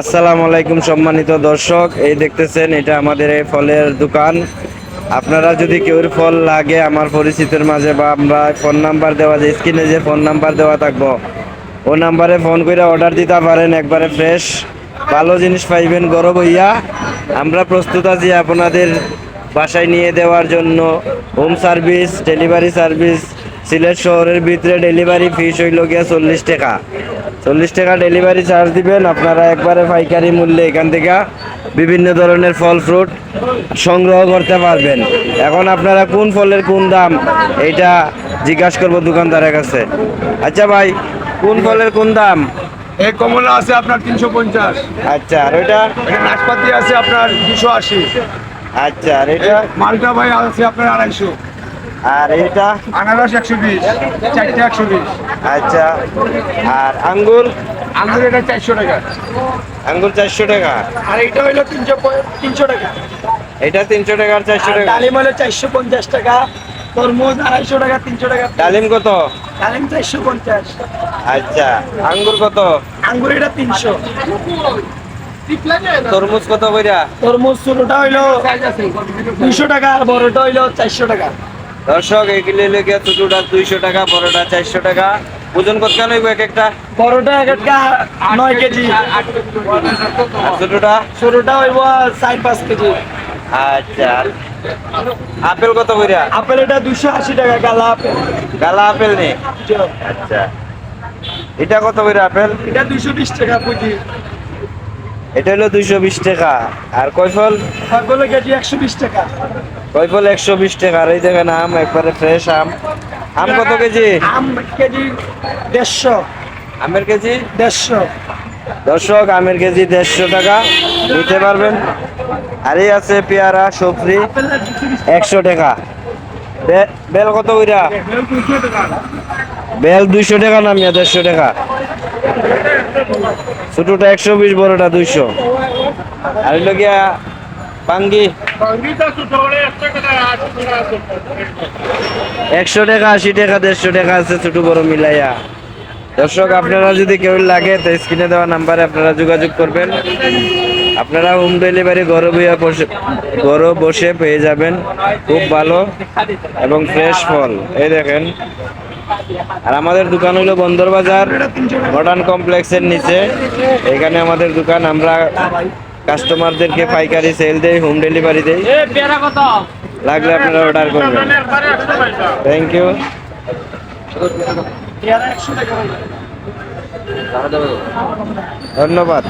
আসসালামু আলাইকুম সম্মানিত দর্শক, এই দেখতেছেন এটা আমাদের এই ফলের দোকান। আপনারা যদি কেউ ফল লাগে আমার পরিচিতের মাঝে বা আমরা ফোন নাম্বার দেওয়া যে স্ক্রিনে যে ফোন নাম্বার দেওয়া থাকব, ও নাম্বারে ফোন করে অর্ডার দিতে পারেন, একবারে ফ্রেশ। ভালো জিনিস পাইবেন গরম হইয়া আমরা প্রস্তুত আছি আপনাদের বাসায় নিয়ে দেওয়ার জন্য। Home service delivery service Sylhet শহরের ভিতরে ডেলিভারি ফিস হইল গিয়া চল্লিশ টাকা। চল্লিশ টাকা ডেলিভারি চার্জ দিবেন। আপনারা একবারে পাইকারি মূল্যে এখান থেকে বিভিন্ন ধরনের ফল ফ্রুট সংগ্রহ করতে পারবেন। এখন আপনারা কোন ফলের কোন দাম এইটা জিজ্ঞাসা করব দোকানদারের কাছে। আচ্ছা ভাই কোন ফলের কোন দাম? এই কমলা আছে আপনার তিনশো পঞ্চাশ। আচ্ছা আর ওইটা? এটা নাশপাতি আছে আপনার দুশো আশি। আচ্ছা আর এটা? মালটা ভাই আছে আপনার আড়াইশো। আর এটা আনারস একশো বিশ চারটে একশো বিশ। আচ্ছা আর আঙ্গুর? আঙ্গুর এটা চারশো টাকা। আঙ্গুর চারশো টাকা। আর এটা হইল তিনশো তিনশো টাকা। এটা তিনশো টাকা আর চারশো টাকা। ডালিম হলো চারশো পঞ্চাশ টাকা তরমুজ আড়াইশো টাকা তিনশো টাকা। ডালিম কত? ডালিম চারশো পঞ্চাশ। আচ্ছা আঙ্গুর কত? আঙ্গুর এটা তিনশো। তরমুজ কত কইরা তরমুজ ছোটটা হইল দুইশো টাকা আর বড়টা হইল চারশো টাকা। দর্শক এগুলি লেগে ছোটটা দুইশো টাকা বড়টা চারশো টাকা। ওজন কত কেন এক একটা? বড়টা এক একটা নয় কেজি। ছোটটা ছোটটা হইব চার পাঁচ কেজি। আচ্ছা। আপেল কত কইরা? আপেল এটা দুইশো আশি টাকা গালা আপেল। গালা আপেল নেই আচ্ছা। এটা কত কইরা আপেল? এটা দুইশো বিশ টাকা কেজি। এটা হলো দুইশো বিশ টাকা। আর কয় ফল সবগুলো কেজি একশো বিশ টাকা। কয় ফল একশো বিশ টাকা। আর এই দেখেন আম একবারে ফ্রেশ আম। আম কত কেজি? আম কেজি দেড়শো। আমের কেজি? দেড়শো। দর্শক আমের কেজি দেড়শো টাকা। নিতে পারবেন। আর এই আছে পেয়ারা সবজি একশো টাকা। বেল কত কইরা? বেল দুইশো টাকা নামিয়া দেড়শো টাকা। ছোটটা একশো বিশ, বড়টা দুইশো। আর গিয়া পাঙ্গি একশো টাকা, আশি টাকা, দেড়শো টাকা আছে ছোট বড় মিলাইয়া। দর্শক, আপনারা যদি কেউ লাগে, তো স্ক্রিনে দেওয়া নাম্বারে আপনারা যোগাযোগ করবেন। আপনারা হোম ডেলিভারি ঘরে বইয়া বসে ঘরে বসে পেয়ে যাবেন। খুব ভালো এবং ফ্রেশ ফল। এই দেখেন আর আমাদের দোকান হলো বন্দর বাজার মডার্ন কমপ্লেক্সের নিচে। এখানে আমাদের দোকান, আমরা কাস্টমারদেরকে পাইকারি সেল দেই হোম ডেলিভারি দেই। লাগলে আপনারা অর্ডার করবেন। থ্যাংক ইউ টাকা ধন্যবাদ।